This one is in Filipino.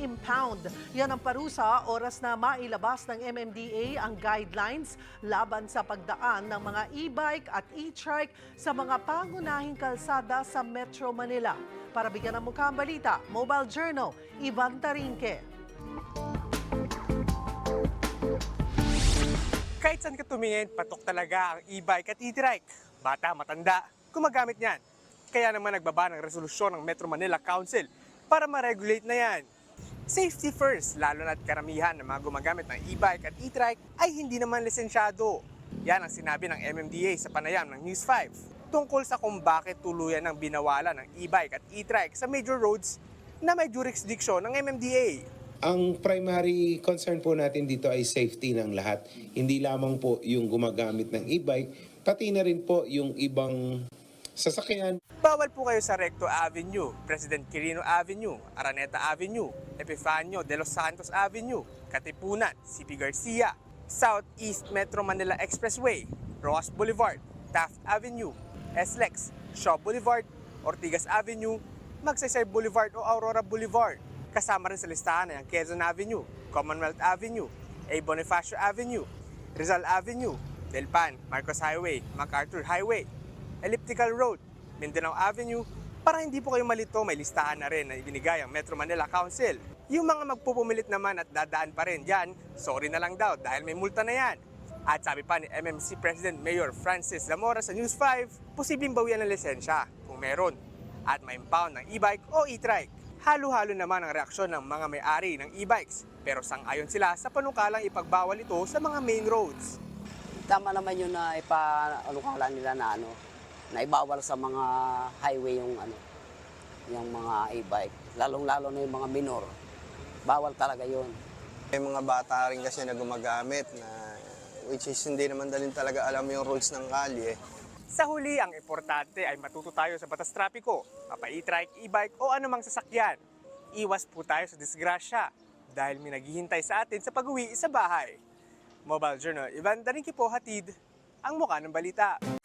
impound. Yan ang parusa oras na mailabas ng MMDA ang guidelines laban sa pagdaan ng mga e-bike at e-trike sa mga pangunahing kalsada sa Metro Manila. Para bigyan ng mukha ang balita, Mobile Journal, Ivan Tarinque. Kahit saan ka tumingin, patok talaga ang e-bike at e-trike. Bata, matanda, gumagamit niyan. Kaya naman nagbaba ng resolusyon ng Metro Manila Council para ma-regulate na yan. Safety first, lalo na't karamihan ng mga gumagamit ng e-bike at e-trike ay hindi naman lisensyado. Yan ang sinabi ng MMDA sa panayam ng News 5 tungkol sa kung bakit tuluyan ng binawala ng e-bike at e-trike sa major roads na may jurisdiction ng MMDA. Ang primary concern po natin dito ay safety ng lahat. Hindi lamang po yung gumagamit ng e-bike, pati na rin po yung ibang sasakyan. Bawal po kayo sa Recto Avenue, President Quirino Avenue, Araneta Avenue, Epifanio de los Santos Avenue, Katipunan, CP Garcia, Southeast Metro Manila Expressway, Roas Boulevard, Taft Avenue, SLEX, Shaw Boulevard, Ortigas Avenue, Magsaysay Boulevard o Aurora Boulevard. Kasama rin sa listahan ay ang Quezon Avenue, Commonwealth Avenue, A. Bonifacio Avenue, Rizal Avenue, Delpan, Marcos Highway, MacArthur Highway, Elliptical Road, Mindanao Avenue, para hindi po kayo malito, may listahan na rin na ibinigay ang Metro Manila Council. Yung mga magpupumilit naman at dadaan pa rin dyan, sorry na lang daw dahil may multa na yan. At sabi pa ni MMC President Mayor Francis Zamora sa News 5, posibleng bawian ng lisensya kung meron at ma-impound ng e-bike o e-trike. Halo-halo naman ang reaksyon ng mga may-ari ng e-bikes pero sang-ayon sila sa panukalang ipagbawal ito sa mga main roads. Tama naman yun na ipa-alukala nila na ano, na ibawal sa mga highway yung ano, yung mga e-bike. Lalong-lalo na yung mga minor. Bawal talaga yun. May mga bata rin kasi na gumagamit na which is hindi naman dalin talaga alam yung rules ng kalye. Sa huli, ang importante ay matuto tayo sa batas trapiko, mapa e-trike, e-bike o anumang sasakyan. Iwas po tayo sa disgrasya dahil may naghihintay sa atin sa pag-uwi sa bahay. Mobile Journal, Ivan Darinki po hatid ang mukha ng balita.